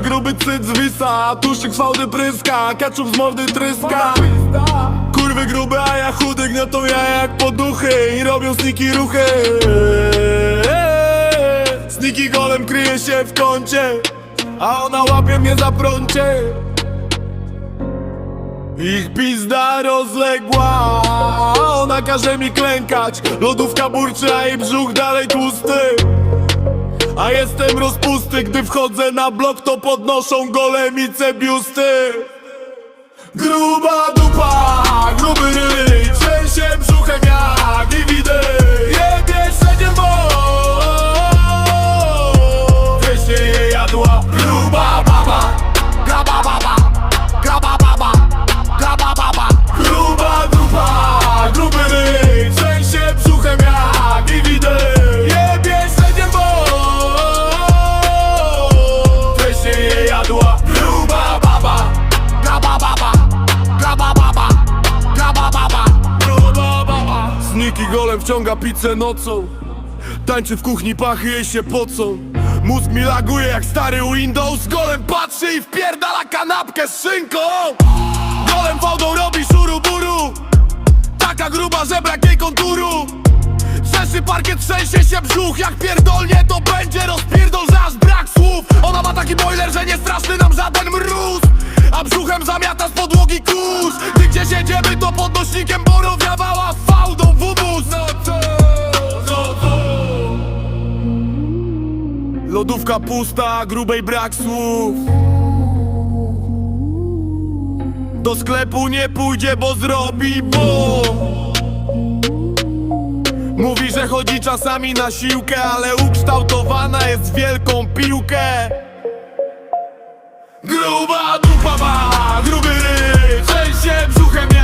gruby cyc zwisa Tłuszczyk z fałdy pryska, ketchup z mordy tryska. Kurwy grube, a ja chudy gniotą ja jak poduchy I robią sniki ruchy. Sniki golem kryje się w kącie A ona łapie mnie za prącie. Ich pizda rozległa Ona każe mi klękać. Lodówka burczy, a jej brzuch dalej tłusty A jestem rozpusty Gdy wchodzę na blok to podnoszą golemice biusty. Gruba Golem wciąga pizzę nocą. Tańczy w kuchni, pachy jej się pocą. Mózg mi laguje jak stary Windows. Golem patrzy i wpierdala kanapkę z szynką. Golem wodą robi szuruburu Taka gruba, że brak jej konturu. Trzęszy parkiet, trzęsie się brzuch. Jak pierdolnie to będzie rozpierdol, że aż brak słów. Ona ma taki boiler, że nie straszny nam żaden mróz. A brzuchem zamiata z podłogi kurz Gdy gdzieś jedziemy to podnośnikiem borowiawała Lodówka pusta, grubej brak słów. Do sklepu nie pójdzie, bo zrobi bum Mówi, że chodzi czasami na siłkę, ale ukształtowana jest w wielką piłkę. Gruba dupa ma, gruby ryj Trzęsie brzuchem jak